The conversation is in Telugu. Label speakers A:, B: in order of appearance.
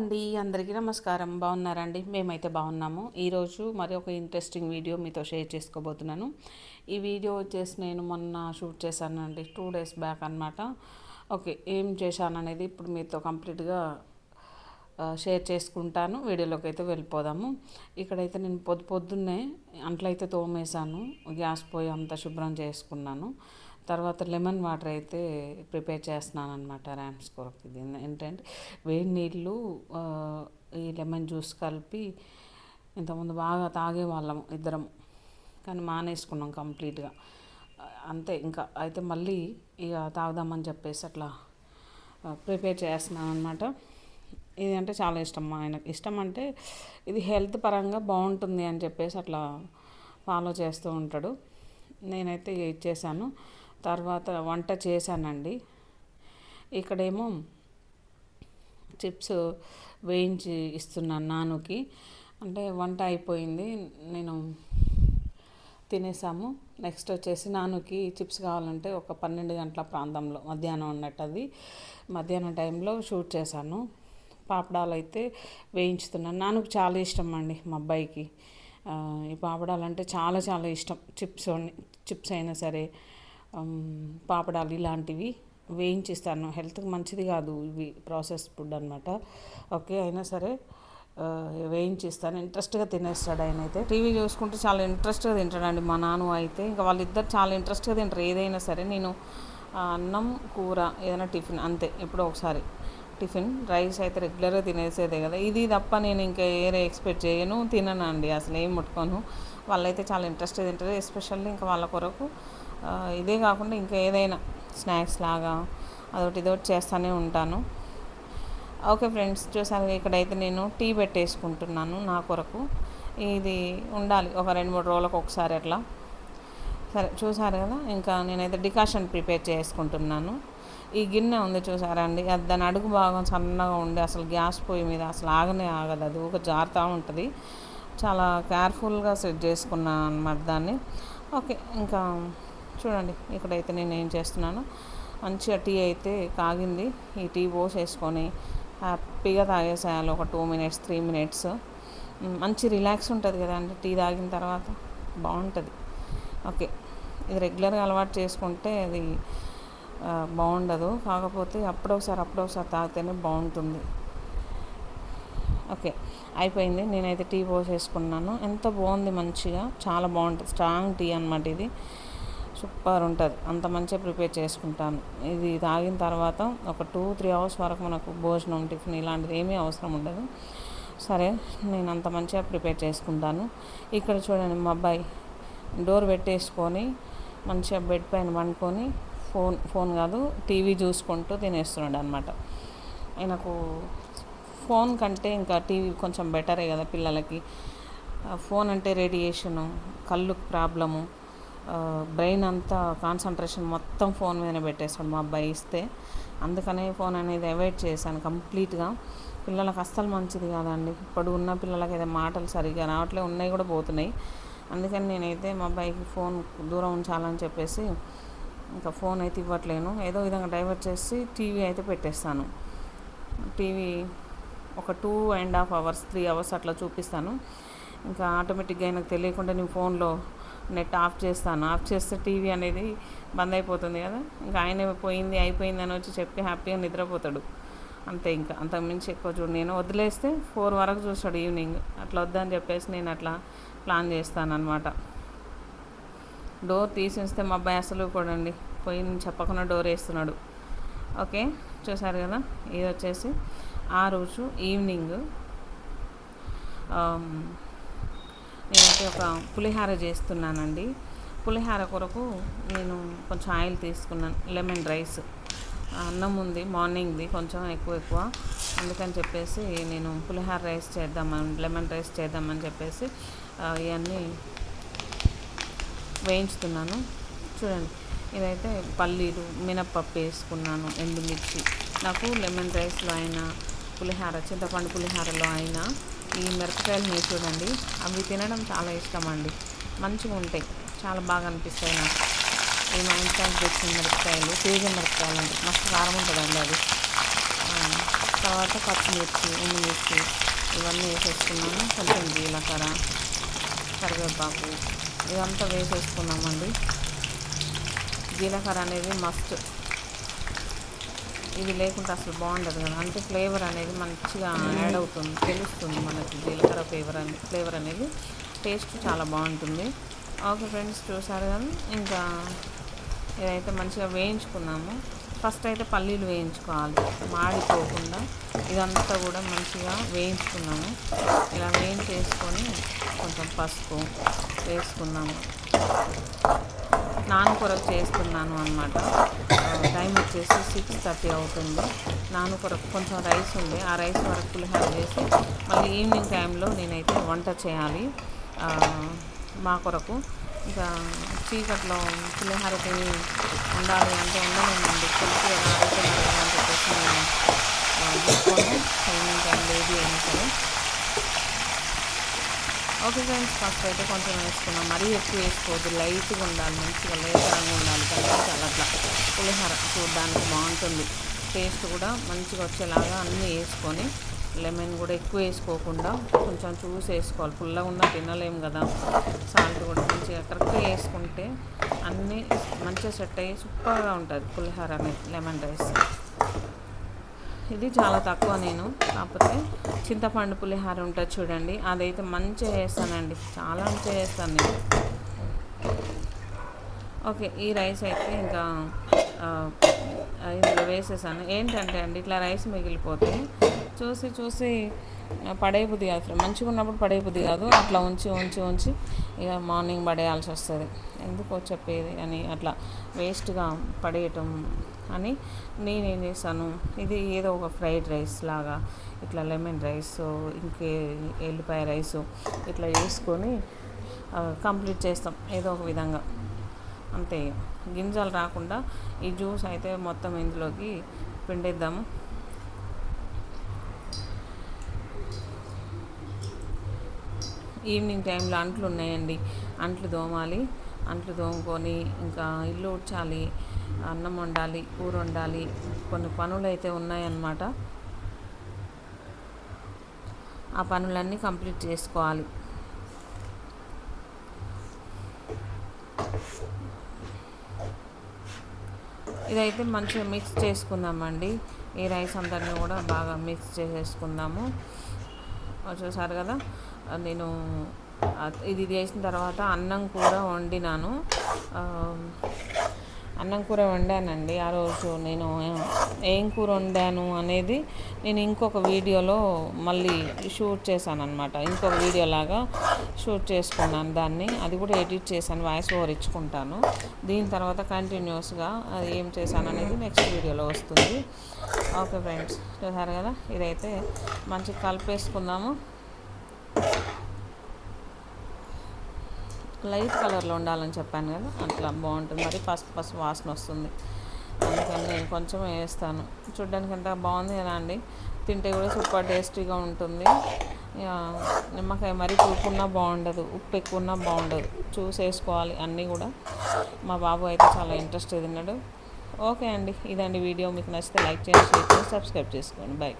A: అండి అందరికీ నమస్కారం. బాగున్నారండి? మేమైతే బాగున్నాము. ఈరోజు మరి ఒక ఇంట్రెస్టింగ్ వీడియో మీతో షేర్ చేసుకోబోతున్నాను. ఈ వీడియో వచ్చేసి నేను మొన్న షూట్ చేశానండి. టూ డేస్ బ్యాక్ అనమాట ఓకే ఏం చేశాను అనేది ఇప్పుడు మీతో కంప్లీట్గా షేర్ చేసుకుంటాను. వీడియోలోకి అయితే వెళ్ళిపోదాము. ఇక్కడైతే నేను పొద్దు పొద్దున్నే అంట్లయితే తోమేశాను. గ్యాస్ పోయి అంతా శుభ్రం చేసుకున్నాను. తర్వాత లెమన్ వాటర్ అయితే ప్రిపేర్ చేస్తున్నాను అనమాట ర్యామ్స్ కొరకు. ఇది ఏంటంటే వేడి నీళ్ళు ఈ లెమన్ జ్యూస్ కలిపి ఇంతకుముందు బాగా తాగేవాళ్ళము ఇద్దరం. కానీ మానేసుకున్నాం కంప్లీట్గా. అంతే ఇంకా. అయితే మళ్ళీ ఇక తాగుదామని చెప్పేసి అట్లా ప్రిపేర్ చేస్తున్నాను అనమాట ఇది అంటే చాలా ఇష్టం మా ఆయనకి. ఇష్టం అంటే ఇది హెల్త్ పరంగా బాగుంటుంది అని చెప్పేసి అట్లా ఫాలో చేస్తూ ఉంటాడు. నేనైతే ఇచ్చేసాను. తర్వాత వంట చేశానండి. ఇక్కడేమో చిప్స్ వేయించి ఇస్తున్నాను నానుకి. అంటే వంట అయిపోయింది నేను తినేసాము. నెక్స్ట్ వచ్చేసి నానుకి చిప్స్ కావాలంటే ఒక పన్నెండు గంటల ప్రాంతంలో మధ్యాహ్నం ఉన్నట్టు అది. మధ్యాహ్నం టైంలో షూట్ చేశాను. పాపడాలు అయితే వేయించుతున్నాను. నాన్నకు చాలా ఇష్టం అండి మా అబ్బాయికి. ఈ పాపడాలు అంటే చాలా చాలా ఇష్టం. చిప్స్ చిప్స్ అయినా సరే పాపడాలు ఇలాంటివి వేయించిస్తాను. హెల్త్కి మంచిది కాదు ఇవి ప్రాసెస్ ఫుడ్ అనమాట ఓకే అయినా సరే వేయించిస్తాను. ఇంట్రెస్ట్గా తినేస్తాడు ఆయన అయితే. టీవీ చూసుకుంటే చాలా ఇంట్రెస్ట్గా తింటాడండి మా నాన్న అయితే. ఇంకా వాళ్ళిద్దరు చాలా ఇంట్రెస్ట్గా తింటారు. ఏదైనా సరే నేను అన్నం కూర ఏదైనా టిఫిన్ అంతే ఎప్పుడో ఒకసారి. టిఫిన్ రైస్ అయితే రెగ్యులర్గా తినేసేదే కదా. ఇది తప్ప నేను ఇంకా ఏరే ఎక్స్పెక్ట్ చేయను తిననండి. అసలు ఏం ముట్టుకోను. వాళ్ళైతే చాలా ఇంట్రెస్ట్గా తింటారు. ఎస్పెషల్లీ ఇంకా వాళ్ళ కొరకు ఇదే కాకుండా ఇంకా ఏదైనా స్నాక్స్ లాగా అదొకటి ఇదొకటి చేస్తూనే ఉంటాను. ఓకే ఫ్రెండ్స్ చూసారు ఇక్కడైతే నేను టీ పెట్టేసుకుంటున్నాను నా కొరకు. ఇది ఉండాలి ఒక రెండు మూడు రోజులకు ఒకసారి అట్లా. సరే చూసారు కదా ఇంకా నేనైతే డికాషన్ ప్రిపేర్ చేసుకుంటున్నాను. ఈ గిన్నె ఉంది చూసారా అండి అది దాని అడుగు భాగం సన్నగా ఉండి అసలు గ్యాస్ పొయ్యి మీద అసలు ఆగనే ఆగదు అది ఒక జారుతూ ఉంటుంది. చాలా కేర్ఫుల్గా సెట్ చేసుకున్నాను అనమాట దాన్ని. ఓకే ఇంకా చూడండి ఇక్కడైతే నేను ఏం చేస్తున్నాను. మంచిగా టీ అయితే కాగింది. ఈ టీ పోసేసుకొని హ్యాపీగా తాగేసేయాలి. ఒక టూ మినిట్స్ త్రీ మినిట్స్. మంచి రిలాక్స్ ఉంటుంది కదండి. టీ తాగిన తర్వాత బాగుంటుంది. ఓకే. ఇది రెగ్యులర్గా అలవాటు చేసుకుంటే అది బాగుండదు. కాకపోతే అప్పుడొకసారి అప్పుడొకసారి తాగితేనే బాగుంటుంది. ఓకే. అయిపోయింది. నేనైతే టీ పోసేసుకున్నాను. ఎంత బాగుంది మంచిగా. చాలా బాగుంటుంది. స్ట్రాంగ్ టీ అనమాట ఇది. సూపర్ ఉంటుంది. అంత మంచిగా ప్రిపేర్ చేసుకుంటాను. ఇది తాగిన తర్వాత ఒక టూ త్రీ అవర్స్ వరకు మనకు భోజనం టిఫిన్ ఇలాంటిది ఏమీ అవసరం ఉండదు. సరే నేను అంత మంచిగా ప్రిపేర్ చేసుకుంటాను. ఇక్కడ చూడండి మా అబ్బాయి డోర్ పెట్టేసుకొని మంచిగా బెడ్ పైన పండుకొని ఫోన్ ఫోన్ కాదు టీవీ చూసుకుంటూ తినేస్తున్నాడు అనమాట ఆయనకు ఫోన్ కంటే ఇంకా టీవీ కొంచెం బెటరే కదా పిల్లలకి. ఫోన్ అంటే రేడియేషను కళ్ళు ప్రాబ్లము బ్రెయిన్ అంతా కాన్సన్ట్రేషన్ మొత్తం ఫోన్ మీదనే పెట్టేస్తాడు మా అబ్బాయి ఇస్తే. అందుకనే ఫోన్ అనేది అవాయిడ్ చేశాను కంప్లీట్గా పిల్లలకు అస్సలు మంచిది కాదండి. ఇప్పుడు ఉన్న పిల్లలకి అయితే మాటలు సరిగ్గా రావట్లే ఉన్నాయి కూడా పోతున్నాయి. అందుకని నేనైతే మా అబ్బాయికి ఫోన్ దూరం ఉంచాలని చెప్పేసి ఇంకా ఫోన్ అయితే ఇవ్వట్లేను. ఏదో విధంగా డైవర్ట్ చేసి టీవీ అయితే పెట్టేస్తాను. టీవీ ఒక two and half hours three hours అట్లా చూపిస్తాను. ఇంకా ఆటోమేటిక్గా ఆయనకు తెలియకుండా నేను ఫోన్లో నెట్ ఆఫ్ చేస్తాను. ఆఫ్ చేస్తే టీవీ అనేది బంద్ అయిపోతుంది కదా. ఇంకా ఆయన పోయింది అయిపోయింది అని వచ్చి చెప్పి హ్యాపీగా నిద్రపోతాడు. అంతే ఇంకా. అంతకు మించి ఎక్కువ చూడు. నేను వదిలేస్తే ఫోర్ వరకు చూస్తాడు ఈవినింగ్. అట్లా వద్దని చెప్పేసి నేను అట్లా ప్లాన్ చేస్తాను అనమాట డోర్ తీసేస్తే మా అబ్బాయి అసలు కూడండి పోయి చెప్పకుండా డోర్ వేస్తున్నాడు. ఓకే? చూసారు కదా? ఇది వచ్చేసి ఆ రోజు ఈవినింగ్ నేనైతే ఒక పులిహార చేస్తున్నానండి. పులిహార కొరకు నేను కొంచెం ఆయిల్ తీసుకున్నాను. Lemon rice. అన్నం ఉంది మార్నింగ్ది కొంచెం ఎక్కువ ఎక్కువ. అందుకని చెప్పేసి నేను పులిహార రైస్ చేద్దామని లెమన్ రైస్ చేద్దామని చెప్పేసి ఇవన్నీ వేయించుతున్నాను. చూడండి ఇదైతే పల్లీలు మినప్పప్పు వేసుకున్నాను ఎండుమిర్చి. నాకు లెమన్ రైస్లో అయినా పులిహార చింతపండు పులిహారలో అయినా ఈ మిరపకాయలు చూడండి. అవి తినడం చాలా ఇష్టం అండి మంచిగా ఉంటాయి. చాలా బాగా అనిపిస్తాయి నాకు. ఈ మా ఇంట్లో తెచ్చిన మిరపకాయలు తేజ మిరపకాయలు అండి మస్తు కారం ఉంటుందండి అది. తర్వాత పచ్చిమిర్చి ఎండుమిర్చి ఇవన్నీ వేసేసుకున్నాము కొంచెం జీలకర్ర కరివేపాకు ఇదంతా వేసేసుకున్నామండి. జీలకర్ర అనేది మస్ట్ ఇది లేకుంటే అసలు బాగుండదు కదా. అంటే ఫ్లేవర్ అనేది మంచిగా యాడ్ అవుతుంది తెలుస్తుంది మనకి జీలకర్ర ఫ్లేవర్ అని ఫ్లేవర్ అనేది టేస్ట్ చాలా బాగుంటుంది. ఓకే ఫ్రెండ్స్ చూసారు కానీ ఇంకా ఇదైతే మంచిగా వేయించుకున్నాము. ఫస్ట్ అయితే పల్లీలు వేయించుకోవాలి మాడిపోకుండా ఇదంతా కూడా మంచిగా వేయించుకున్నాము. ఇలా వేయించేసుకొని కొంచెం పసుపు వేసుకున్నాము. నాన్ కొరకు చేస్తున్నాను అనమాట టైం వచ్చేసి సిక్స్ థర్టీ అవుతుంది. నాను కొరకు కొంచెం రైస్ ఉంది. ఆ రైస్ వరకు పులిహార చేసి మళ్ళీ ఈవినింగ్ టైంలో నేనైతే వంట చేయాలి. మా కొరకు ఇంకా చీకట్లో పులిహార తిని ఉండాలి అంటే ఉండలేమండి తెలిసి ఎలా అవుతున్నారు అని చెప్పేసి నేను ఈవినింగ్ టైం లేడీ అయినా ఫస్ట్ అయితే కొంచెం వేసుకున్నాం. మరీ ఎక్కువ వేసుకోవద్దు. లైట్గా ఉండాలి. మంచిగా లేతరంగా ఉండాలి కనిపించాలి అట్లా పులిహోర చూడడానికి బాగుంటుంది. టేస్ట్ కూడా మంచిగా వచ్చేలాగా అన్నీ వేసుకొని లెమన్ కూడా ఎక్కువ వేసుకోకుండా కొంచెం చూసి వేసుకోవాలి. పుల్లగా ఉన్న తినలేము కదా. సాల్ట్ కూడా మంచిగా కరెక్ట్గా వేసుకుంటే అన్నీ మంచిగా సెట్ అయ్యి సూపర్గా ఉంటుంది పులిహోర అనేది లెమన్ రైస్. ఇది చాలా తక్కువ నేను. కాకపోతే చింతపండు పులిహార ఉంటుంది చూడండి. అదైతే మంచిగా చేస్తానండి. చాలా మంచిగా చేస్తాను నేను. ఓకే ఈ రైస్ అయితే ఇంకా ఇందులో వేసేసాను. ఏంటంటే అండి ఇట్లా రైస్ మిగిలిపోతే చూసి చూసి పడేయబుద్ది కాదు. కాదు మంచిగా ఉన్నప్పుడు పడే కాదు. అట్లా ఉంచి ఉంచి ఉంచి ఇక మార్నింగ్ పడేయాల్సి వస్తుంది. ఎందుకో చెప్పేది అని అట్లా వేస్ట్గా పడేయటం అని నేనేం చేశాను ఇది ఏదో ఒక ఫ్రైడ్ రైస్ లాగా ఇట్లా లెమన్ రైస్ ఇంకే ఎల్లిపాయ రైస్ ఇట్లా వేసుకొని కంప్లీట్ చేస్తాం ఏదో ఒక విధంగా. అంతే. గింజలు రాకుండా ఈ జ్యూస్ అయితే మొత్తం ఇందులోకి పిండేద్దాము ఈవినింగ్ టైంలో అంట్లు ఉన్నాయండి. అంట్లు దోమాలి అంట్లు తోముకొని ఇంకా ఇల్లు ఉడ్చాలి అన్నం వండాలి కూర వండాలి కొన్ని పనులు అయితే ఉన్నాయన్నమాట. ఆ పనులన్నీ కంప్లీట్ చేసుకోవాలి. ఇదైతే మంచిగా మిక్స్ చేసుకుందామండి. ఈ రైస్ అందరినీ కూడా బాగా మిక్స్ చేసేసుకుందాము. చూసారు కదా నేను ఇది చేసిన తర్వాత అన్నం కూర వండినాను. అన్నం కూర వండానండి. ఆ రోజు నేను ఏం కూర వండాను అనేది నేను ఇంకొక వీడియోలో మళ్ళీ షూట్ చేశాను అనమాట ఇంకొక వీడియో లాగా షూట్ చేసుకున్నాను దాన్ని. అది కూడా ఎడిట్ చేశాను వాయిస్ ఓవర్ ఇచ్చుకుంటాను. దీని తర్వాత కంటిన్యూస్గా అది ఏం చేశాను అనేది నెక్స్ట్ వీడియోలో వస్తుంది. ఓకే ఫ్రెండ్స్ చూసారు కదా? ఇదైతే మంచిగా కలిపేసుకుందాము. లైట్ కలర్లో ఉండాలని చెప్పాను కదా అట్లా బాగుంటుంది. మరి పసుపు పసుపు వాసన వస్తుంది. అందుకని నేను కొంచెం వేస్తాను. చూడ్డానికి ఎంత బాగుంది కదా అండి. తింటే కూడా సూపర్ టేస్టీగా ఉంటుంది. నిమ్మకాయ మరీ పులుపున్నా బాగుండదు ఉప్పు ఎక్కువన్నా బాగుండదు. చూసి వేసుకోవాలి అన్నీ కూడా. మా బాబు అయితే చాలా ఇంట్రెస్ట్ తిన్నాడు. ఓకే అండి ఇదండి వీడియో. మీకు నచ్చితే లైక్ చేయండి షేర్ చేసి సబ్స్క్రైబ్ చేసుకోండి. బాయ్